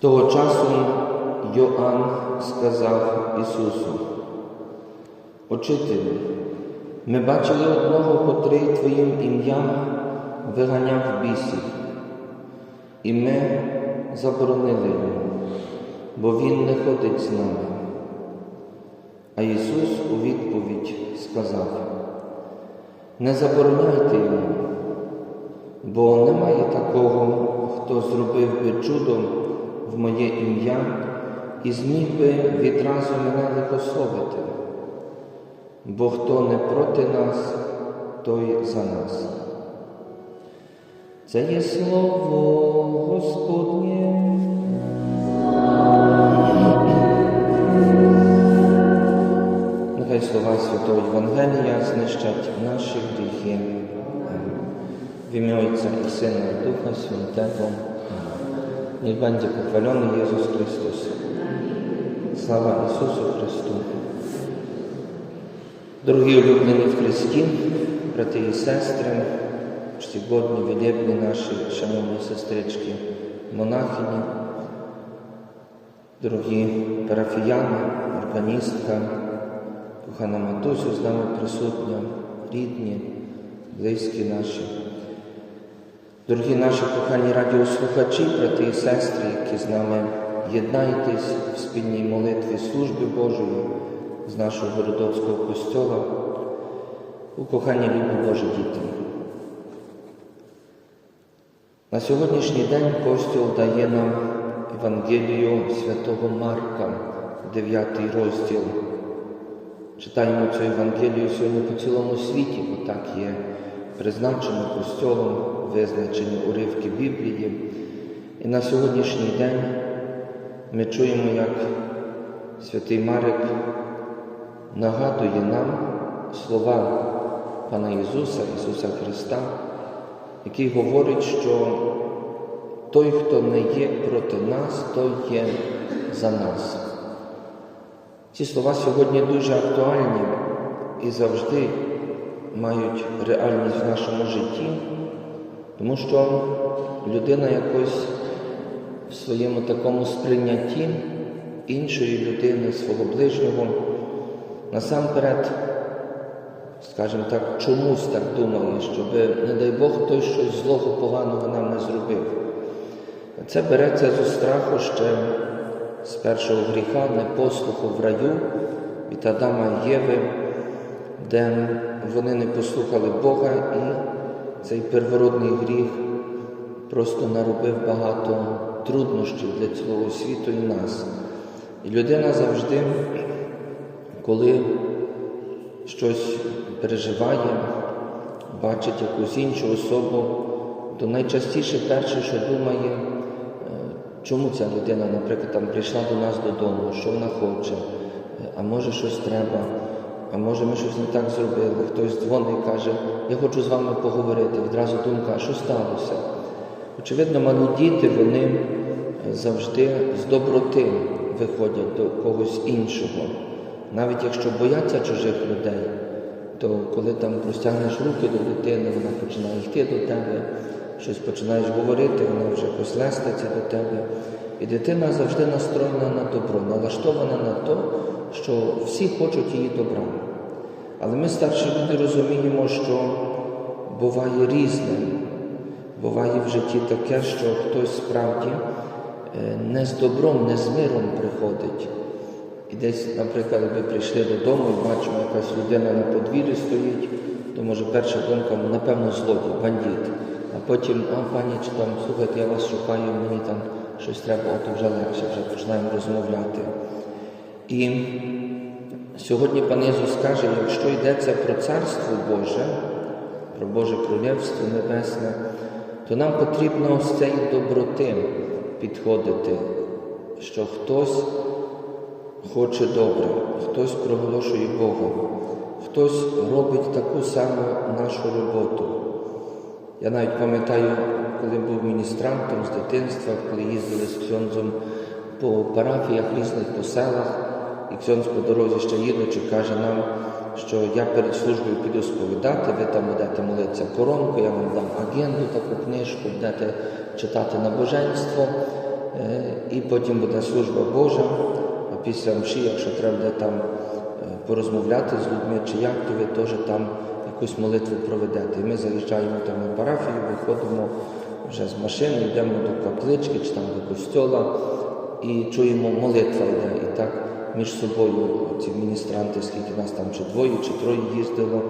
Того часу Йоанн сказав Ісусу, Учителю, ми бачили одного, котрий Твоїм ім'ям виганяв бісів, і ми заборонили йому, бо він не ходить з нами. А Ісус у відповідь сказав, не забороняйте йому, бо немає такого, хто зробив би чудо в моє ім'я і зміг би відразу мене лихословити. Бо хто не проти нас, той за нас. Це є слово Господнє. Нехай слова Святого Євангелія знищать наші гріхи. В ім'я Отця і Сина і Духа Святого. Niech będzie pochwalony Jezus Chrystus. Слава Ісусу Христу. Дорогі улюблені в Христі, брати і сестри, сьогодні велебні наші шановні сестрички, монахині, дорогі парафіяни, органістка, кохана матусю з нами присутня, рідні, близькі наші. Дорогі наші кохані радіослухачі, брати і сестри, які з нами єднаєтесь в спільній молитві служби Божої з нашого Городоцького костьола, у коханні любі Божі діти. На сьогоднішній день Костюл дає нам Євангелію святого Марка, 9 розділ. Читаємо цю Євангелію сьогодні по цілому світі, бо так є призначено костьолом, визначені уривки Біблії. І на сьогоднішній день ми чуємо, як святий Марик нагадує нам слова Пана Ісуса, Ісуса Христа, який говорить, що той, хто не є проти нас, той є за нас. Ці слова сьогодні дуже актуальні і завжди мають реальність в нашому житті, тому що людина якось в своєму такому сприйнятті іншої людини, свого ближнього, насамперед, скажімо так, чомусь так думає, щоб, не дай Бог, той щось злого, поганого нам не зробив. Це береться зі страху ще з першого гріха, непослуху в раю від Адама Єви, де вони не послухали Бога, і цей первородний гріх просто наробив багато труднощів для цілого світу і нас. І людина завжди, коли щось переживає, бачить якусь іншу особу, то найчастіше перше, що думає, е, чому ця людина, наприклад, там прийшла до нас додому, що вона хоче, Е, а може щось треба, а може ми щось не так зробили. Хтось дзвонить і каже, я хочу з вами поговорити. Відразу думка, а що сталося? Очевидно, малі діти, вони е, завжди з доброти виходять до когось іншого. Навіть якщо бояться чужих людей, то коли там простягнеш руки до дитини, вона починає йти до тебе, щось починаєш говорити, вона вже якось леститься до тебе. І дитина завжди настроєна на добро, налаштована на те, що всі хочуть її добра. Але ми, старші люди, розуміємо, що буває різне. Буває в житті таке, що хтось справді е, не з добром, не з миром приходить. І десь, наприклад, ви прийшли додому і бачимо, якась людина на подвір'ї стоїть, то може перша думка, ну, напевно, злодій, бандит. А потім, а пані, чи там, слухайте, я вас шукаю, мені там щось треба, от вже легше, вже починаємо розмовляти. І сьогодні пан Ісус каже, якщо йдеться про Царство Боже, про Боже Королівство Небесне, то нам потрібно з цієї доброти підходити, що хтось хоче добре, хтось проголошує Бога, хтось робить таку саму нашу роботу. Я навіть пам'ятаю, коли був міністрантом з дитинства, коли їздили з ксьонзом по парафіях різних по селах, і ксьонз по дорозі ще їдучи, каже нам, що я перед службою піду сповідати, ви там будете молитися коронку, я вам дам агенду, таку книжку, будете читати набоженство, і потім буде служба Божа. А після мші, якщо треба буде там порозмовляти з людьми чи як, то ви теж там якусь молитву проведете. І ми заїжджаємо там на парафію, виходимо вже з машини, йдемо до каплички чи там до костьола і чуємо, молитва йде. І так між собою ці міністранти, скільки нас там чи двоє, чи троє їздило,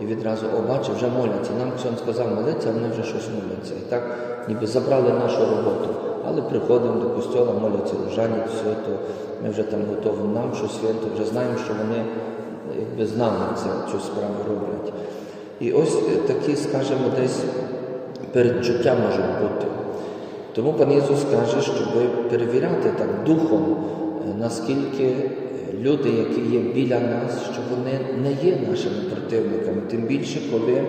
і відразу, о, вже моляться. Нам Ксьон сказав молитися, а вони вже щось моляться. І так ніби забрали нашу роботу. Але приходимо до костьола, моляться рожанять, все, то ми вже там готові нам, що свято, вже знаємо, що вони якби з нами це, цю справу роблять. І ось е, такі, скажімо, десь передчуття можуть бути. Тому пан Ісус каже, щоб перевіряти так духом, наскільки е, люди, які є біля нас, що вони не є нашими противниками, тим більше, коли е,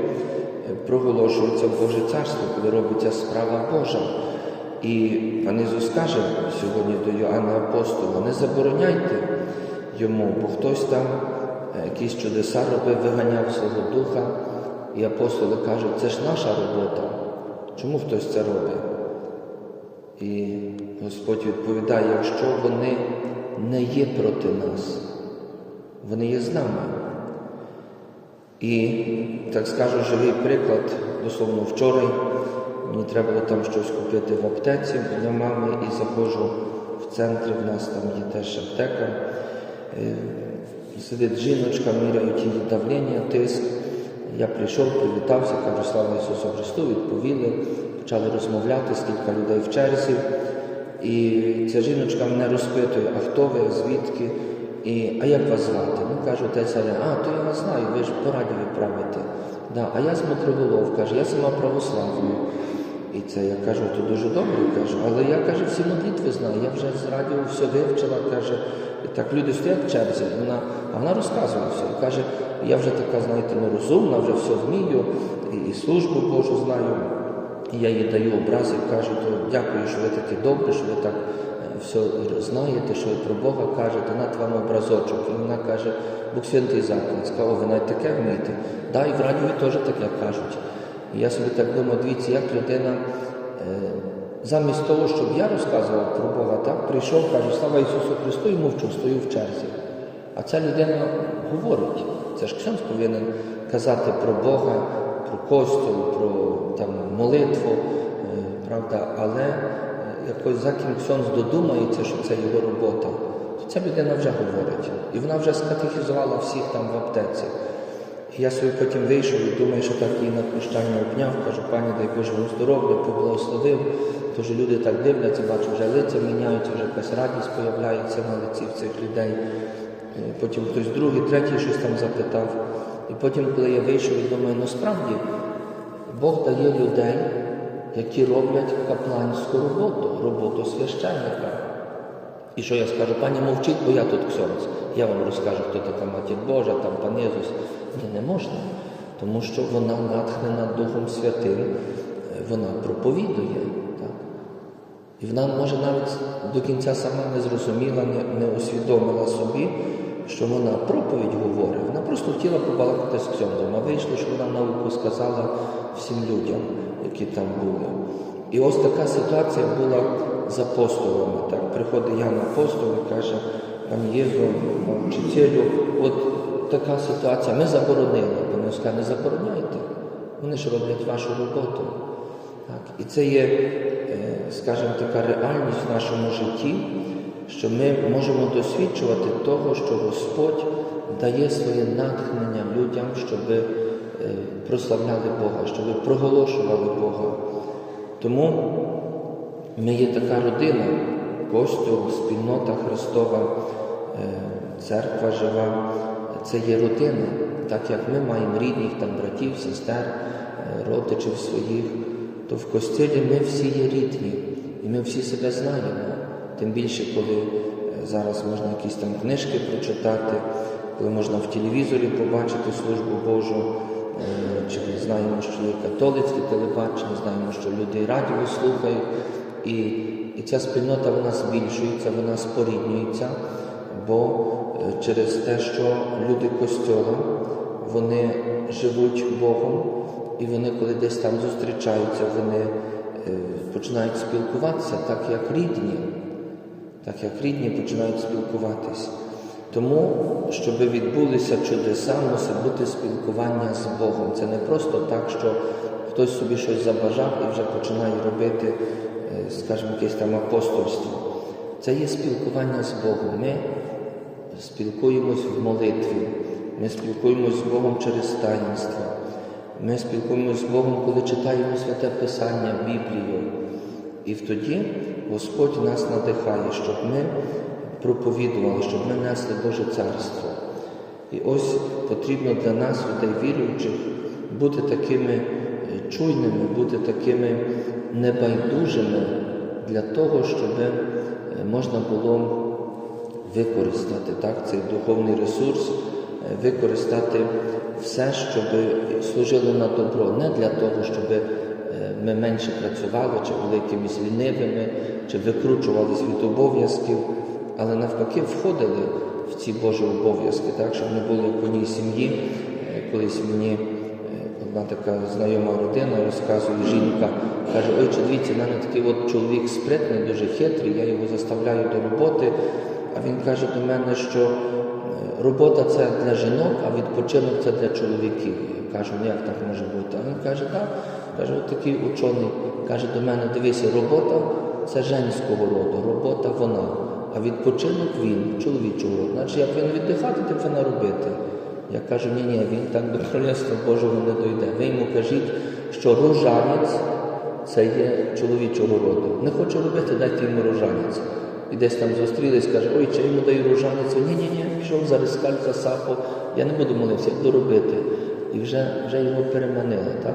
проголошується Боже Царство, коли робиться справа Божа. І пан Ісус каже сьогодні до Йоанна Апостола, не забороняйте йому, бо хтось там е, якісь чудеса робив, виганяв свого духа, і апостоли кажуть, це ж наша робота. Чому хтось це робить? І Господь відповідає, якщо вони не є проти нас, вони є з нами. І так скажу живий приклад, дословно вчора мені треба було там щось купити в аптеці для мами і заходжу в центр, в нас там є теж аптека. Е, Сидить жіночка, міряють її давлення, тиск. Я прийшов, привітався, кажу, слава Ісусу Христу, відповіли, почали розмовляти, скільки людей в черзі. І ця жіночка мене розпитує, а хто ви, звідки? І, а як вас звати? Ну, кажу, отець а, то я вас знаю, ви ж по радіо правите. Да, а я з Мотроголов, каже, я сама православна. І це я кажу, то дуже добре, кажу, але я каже, всі молитви знаю, я вже з радіо все вивчила, каже, і так люди стоять в черзі, вона, а вона розказує все. І каже, я вже така, знаєте, ну, розумна, вже все вмію, і, і службу Божу знаю. І я їй даю образи, кажу, то дякую, що ви такі добрі, що ви так е, все знаєте, що ви про Бога кажете, над вам образочок. І вона каже, Бог святий заклад. Сказав, ви навіть таке вмієте. Да, і в радіо теж таке кажуть. І я собі так думаю, дивіться, як людина е, замість того, щоб я розказував про Бога, так, прийшов, каже, слава Ісусу Христу і мовчу, стою в черзі. А ця людина говорить. Це ж Ксьонс повинен казати про Бога, про костюм, про там, молитву, е, правда, але е, якось за ким Ксьонс додумається, що це його робота, то ця людина вже говорить. І вона вже скатехізувала всіх там в аптеці. Я собі потім вийшов і думаю, що так її на прощання обняв, кажу, пані, дай Боже здоров'я, поблагословив. Тож люди так дивляться, бачу, вже лиця міняються, вже якась радість появляється на лиці в цих людей. Потім хтось другий, третій щось там запитав. І потім, коли я вийшов, я думаю, ну справді Бог дає людей, які роблять капланську роботу, роботу священника. І що я скажу, пані мовчіть, бо я тут ксьонц. Я вам розкажу, хто така матір Божа, там пан Єсус. Ні, не можна, тому що вона натхнена Духом Святим, е, вона проповідує. Так? І вона може навіть до кінця сама не зрозуміла, не, не усвідомила собі, що вона проповідь говорить. Вона просто хотіла побалакати з ксьондом, а вийшло, що вона науку сказала всім людям, які там були. І ось така ситуація була з апостолами. Так, приходить Ян апостол і каже, пан Єзу, вчителю, от така ситуація, ми заборонили. Вони сказали, не забороняйте. Вони ж роблять вашу роботу. Так, І це є, е, скажімо, така реальність в нашому житті, що ми можемо досвідчувати того, що Господь дає своє натхнення людям, щоб е, прославляли Бога, щоб проголошували Бога. Тому ми є така родина, Костюл, спільнота Христова, е, церква жива, це є родина, так як ми маємо рідних, там братів, сестер, е, родичів своїх, то в костілі ми всі є рідні, і ми всі себе знаємо. Тим більше, коли е, зараз можна якісь там книжки прочитати, коли можна в телевізорі побачити службу Божу, е, чи ми знаємо, що є католицьке телебачення, знаємо, що люди радіо слухають. І, і ця спільнота вона збільшується, вона споріднюється, бо е, через те, що люди костьола, вони живуть Богом, і вони, коли десь там зустрічаються, вони е, починають спілкуватися так, як рідні, так як рідні починають спілкуватись. Тому, щоб відбулися чудеса, мусить бути спілкування з Богом. Це не просто так, що хтось собі щось забажав і вже починає робити, е, скажімо, якесь там апостольство. Це є спілкування з Богом. Ми спілкуємось в молитві, ми спілкуємось з Богом через таїнство. Ми спілкуємося з Богом, коли читаємо святе Писання, Біблію. І тоді Господь нас надихає, щоб ми проповідували, щоб ми несли Боже Царство. І ось потрібно для нас, людей віруючих, бути такими е, чуйними, бути такими небайдужими для того, щоб е, можна було використати так, цей духовний ресурс, е, використати все, щоб служило на добро, не для того, щоб е, ми менше працювали, чи були якимись лінивими, чи викручувалися від обов'язків, але навпаки входили в ці Божі обов'язки, так, щоб не було в одній сім'ї. Е, Колись мені одна така знайома родина розказує жінка, каже, ой, чи дивіться, в мене такий от чоловік спритний, дуже хитрий, я його заставляю до роботи. А він каже до мене, що е, робота це для жінок, а відпочинок це для чоловіків. Я кажу, ну як так може бути? А він каже, так. Каже, от такий учений каже до мене, дивися, робота це женського роду, робота вона, а відпочинок він, чоловічого роду. Значить, як він віддихати, тим вона робити. Я кажу, ні, ні, він так до королівства Божого не дойде. Ви йому кажіть, що рожанець це є чоловічого роду. Не хоче робити, дайте йому рожанець. І десь там зустрілись, каже, ой, чи йому даю рожанець? Ні, ні, ні, пішов зараз калька сапо, я не буду молитися, я буду робити. І вже, вже його переманили. так?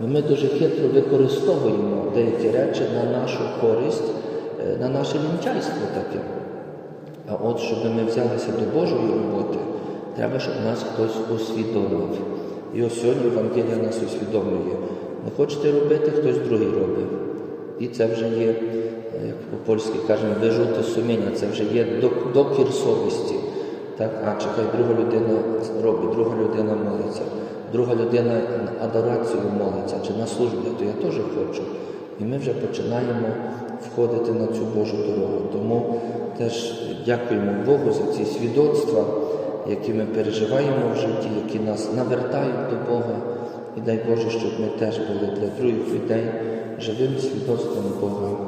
Бо ми дуже хитро використовуємо деякі речі на нашу користь, е, на наше лінчайство таке. А от, щоб ми взялися до Божої роботи, треба, щоб нас хтось усвідомив. І ось сьогодні Евангелія нас усвідомлює. Не хочете робити, хтось другий робить. І це вже є, як по-польськи кажемо, вижути суміння, це вже є докір совісті. Так, а чекай, друга людина робить, друга людина молиться, друга людина на адорацію молиться чи на службу, то я теж хочу. І ми вже починаємо входити на цю Божу дорогу. Тому теж дякуємо Богу за ці свідоцтва, які ми переживаємо в житті, які нас навертають до Бога. І дай Боже, щоб ми теж були для других людей живим свідоцтвом Бога.